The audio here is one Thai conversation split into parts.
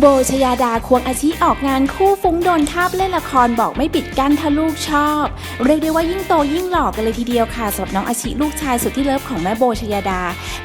โบชยาดาควงอาชีออกงานคู่ฟุ้งโดนทาบเล่นละครบอกไม่ปิดกั้นถ้าลูกชอบ เรียกได้ว่ายิ่งโตยิ่งหล่อกันเลยทีเดียวค่ะสำหรับน้องอาชีลูกชายสุดที่เลิฟของแม่โบชยาดา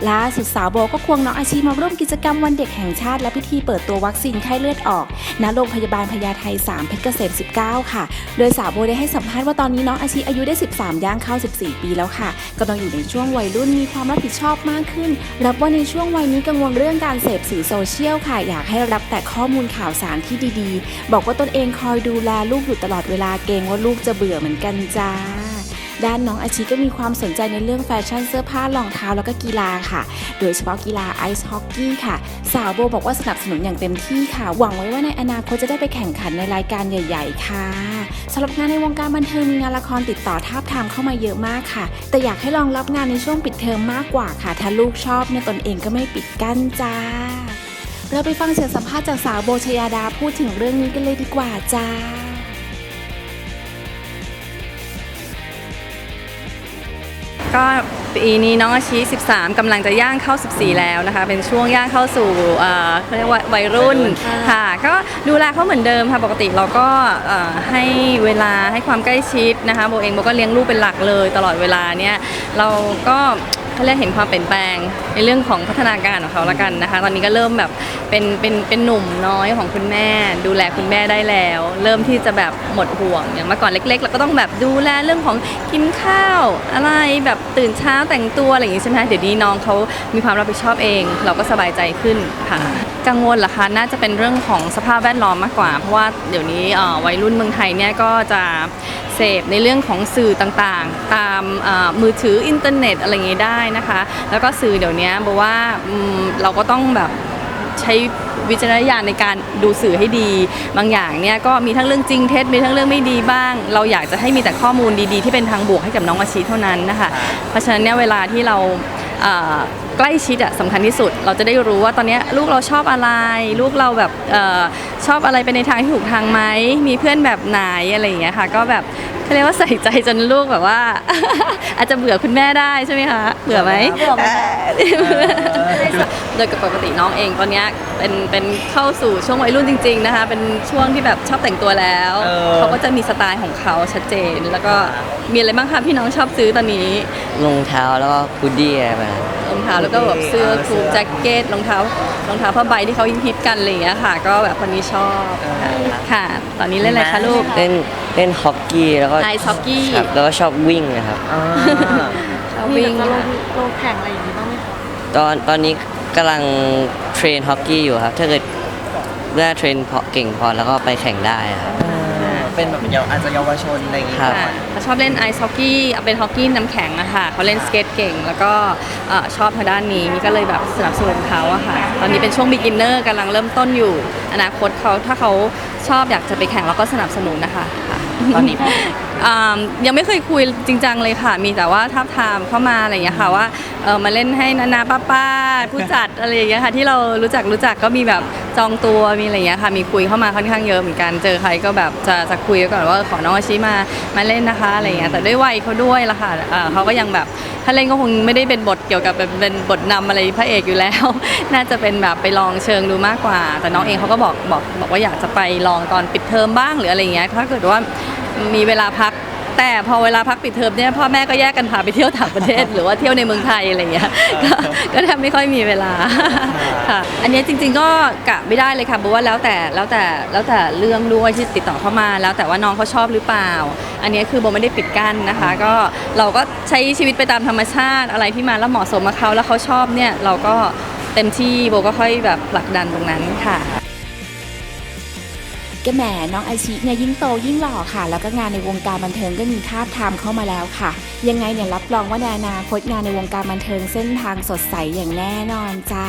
ล่าสุดสาวโบก็ควงน้องอาชีมาร่วมกิจกรรมวันเด็กแห่งชาติ และพิธีเปิดตัววัคซีนไข้เลือดออกณโรงพยาบาลพญาไท3เพชรเกษม 19 ค่ะ โดยสาวโบได้ให้สัมภาษณ์ว่าตอนนี้น้องอาชีอายุได้ 13 ย่างเข้า 14 ปีแล้วค่ะกำลังอยู่ในช่วงวัยรุ่นมีความรับผิดชอบมากขึ้น รับว่าในช่วงวัยนี้กังวลเรื่องการเสพสื่อโซเชียลค่ะ อยากให้รับแต่ข้อมูลข่าวสารที่ดีๆ บอกว่าตนเองคอยดูแลลูกอยู่ตลอดเวลาเกรงว่าลูกจะเบื่อเหมือนกันจ้าด้านน้องอาชีก็มีความสนใจในเรื่องแฟชั่นเสื้อผ้ารองเท้าแล้วก็กีฬาค่ะ โดยเฉพาะกีฬาไอซ์ฮอกกี้ค่ะ สาวโบบอกว่าสนับสนุนอย่างเต็มที่ค่ะ หวังไว้ว่าในอนาคตจะได้ไปแข่งขันในรายการใหญ่ ๆ ค่ะสำหรับงานในวงการบันเทิงมีงานละครติดต่อทาบทามเข้ามาเยอะมากค่ะ แต่อยากให้ลองรับงานในช่วงปิดเทอมมากกว่าค่ะ ถ้าลูกชอบเนี่ยตนเองก็ไม่ปิดกั้นจ้า เราไปฟังเสียงสัมภาษณ์จากสาวโบชยาดาพูดถึงเรื่องนี้กันเลยดีกว่าจ้า ก็ปีนี้น้องอาชี13 กำลังจะย่างเข้า 14 แล้วนะคะ เป็นช่วงย่างเข้าสู่เอ่อเขาเรียกว่าวัยรุ่นค่ะ ก็ดูแลเขาเหมือนเดิมค่ะ ปกติเราก็เอ่อให้เวลาให้ความใกล้ชิดนะคะโบเองโบก็เลี้ยงลูกเป็นหลักเลยตลอดเวลาเนี่ย เราก็ เขาเรียกเห็นความเปลี่ยนแปลงในเรื่องของพัฒนาการของเขาละกันนะคะ ตอนนี้ก็เริ่มแบบเป็นเป็นเป็นหนุ่มน้อยของคุณแม่ ดูแลคุณแม่ได้แล้ว เริ่มที่จะแบบหมดห่วงอย่างเมื่อก่อนเล็กๆเราก็ต้องแบบดูแลเรื่องของกินข้าว อะไรแบบตื่นเช้าแต่งตัวอะไรอย่างงี้ใช่ไหมเดี๋ยวนี้น้องเขามีความรับผิดชอบเอง เราก็สบายใจขึ้นค่ะกังวลเหรอคะน่าจะเป็นเรื่องของสภาพแวดล้อมมากกว่า เพราะว่าเดี๋ยวนี้วัยรุ่นเมืองไทยเนี่ยก็จะ เสพในเรื่องของสื่อต่างๆ ตามมือถืออินเทอร์เน็ตอะไรอย่างงี้ได้นะคะ แล้วก็สื่อเดี๋ยวนี้บอกว่าเราก็ต้องแบบใช้วิจารณญาณในการดูสื่อให้ดี บางอย่างเนี่ยก็มีทั้งเรื่องจริงเท็จมีทั้งเรื่องไม่ดีบ้าง เราอยากจะให้มีแต่ข้อมูลดีๆ ที่เป็นทางบวกให้กับน้องอาชีเท่านั้นนะคะ เพราะฉะนั้นเนี่ยเวลาที่เราใกล้ชิดอะสำคัญที่สุด เราจะได้รู้ว่าตอนเนี้ยลูกเราชอบอะไร ลูกเราแบบเออชอบอะไรไปในทางที่ถูกทางไหมมีเพื่อนแบบไหนอะไรอย่างเงี้ยค่ะ ก็แบบเขาเรียกว่าใส่ใจจนลูกแบบว่า อาจจะเบื่อคุณแม่ได้ใช่ไหมคะเบื่อไหมโดยปกติน้องเองตอนเนี้ยเป็นเป็นเข้าสู่ช่วงวัยรุ่นจริง ๆนะคะ เป็นช่วงที่แบบชอบแต่งตัวแล้วเออเขาก็จะมีสไตล์ของเขาชัดเจน แล้วก็มีอะไรบ้างคะที่น้องชอบซื้อตอนนี้รองเท้าแล้วก็ฮูดดี้อะไรแบบนั้น รองเท้าแล้วก็แบบเสื้อคลุมแจ็คเก็ตรองเท้ารองเท้าผ้าใบที่เขาฮิตๆกันอะไรอย่างเงี้ยค่ะ ก็แบบคนนี้ชอบค่ะค่ะ ตอนนี้เล่นอะไรคะลูก เล่นเล่นฮอกกี้แล้วก็ไอซ์ฮอกกี้ครับแล้วก็ชอบวิ่งนะครับอ่าชอบวิ่งค่ะลงแข่งอะไรอย่างนี้บ้างไหมคะตอนตอนนี้กำลังเทรนฮอกกี้อยู่ครับ ถ้าเกิดเมื่อเทรนพอเก่งพอแล้วก็ไปแข่งได้ครับ เป็นแบบเยาวอาจจะเยาวชนอะไรอย่างงี้ครับก่อค่ะนเขาชอบเล่นไอซ์ฮอกกี้เป็นฮอกกี้น้ำแข็งอะค่ะเขาเล่นสเก็ตเก่ง แล้วก็เอ่อชอบทางด้านนี้ก็เลยแบบสนับสนุนเขาอะค่ะ ตอนนี้เป็นช่วงบิ๊กินเนอร์กำลังเริ่มต้นอยู่ อนาคตเขาถ้าเขาชอบอยากจะไปแข่งเราก็สนับสนุนนะคะค่ะ ตอนนี้ อ่ายังไม่เคยคุยจริงจังเลยค่ะ มีแต่ว่าทับทามเข้ามาอะไรอย่างเงี้ยค่ะว่าเออมาเล่นให้นานาป้าป้าผู้จัดอะไรอย่างเงี้ยค่ะ ที่เรารู้จักรู้จักก็มีแบบจองตัวมีอะไรอย่างเงี้ยค่ะ มีคุยเข้ามาค่อนข้างเยอะเหมือนกันเจอใครก็แบบจะจะคุยก่อนว่าขอน้องอาชิมามาเล่นนะคะอะไรอย่างเงี้ยแต่ด้วยวัยเขาด้วยละค่ะเอ่อเขาก็ยังแบบถ้าเล่นก็คงไม่ได้เป็นบทเกี่ยวกับเป็นเป็นบทนำอะไรพระเอกอยู่แล้ว น่าจะเป็นแบบไปลองเชิงดูมากกว่า แต่น้องเองเขาก็บอกบอกบอกว่าอยากจะไปลองตอนปิดเทอมบ้างหรืออะไรอย่างเงี้ยถ้าเกิดว่า มีเวลาพัก แต่พอเวลาพักปิดเทอมเนี่ยพ่อแม่ก็แยกกันพาไปเที่ยวต่างประเทศ หรือว่าเที่ยวในเมืองไทยอะไรอย่างเงี้ยก็ก็แทบไม่ค่อยมีเวลาค่ะอันเนี้ยจริง ๆก็กะไม่ได้เลยค่ะบอกว่าแล้วแต่แล้วแต่แล้วแต่เรื่องด้วยที่ติดต่อเข้ามา แล้วแต่ว่าน้องเขาชอบหรือเปล่า อันเนี้ยคือโบไม่ได้ปิดกั้นนะคะ ก็เราก็ใช้ชีวิตไปตามธรรมชาติอะไรที่มาแล้วเหมาะสมกับเขาแล้วเขาชอบเนี่ยเราก็เต็มที่โบก็ค่อยแบบผลักดันตรงนั้นค่ะ ก็แหมน้องอาชิเนี่ยยิ่งโตยิ่งหล่อค่ะ แล้วก็งานในวงการบันเทิงก็มีทาบทามเข้ามาแล้วค่ะ ยังไงเนี่ยรับรองว่าในอนาคตงานในวงการบันเทิงเส้นทางสดใสอย่างแน่นอนจ้า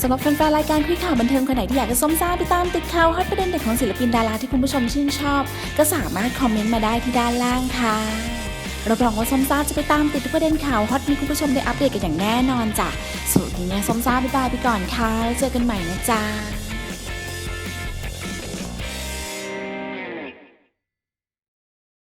สำหรับแฟนๆรายการคุยข่าวบันเทิงคนไหนที่อยากจะส้มซ่าไปตามติดข่าวฮอตประเด็นเด็ดของศิลปินดาราที่คุณผู้ชมชื่นชอบ ก็สามารถคอมเมนต์มาได้ที่ด้านล่างค่ะรับรองว่าส้มซ่าจะไปตามติดทุกประเด็นข่าวฮอตมีคุณผู้ชมได้อัปเดตกันอย่างแน่นอนจ้ะสำหรับวันนี้เนี่ยส้มซ่าบ๊ายบายไปก่อนค่ะแล้วเจอกันใหม่นะจ๊ะ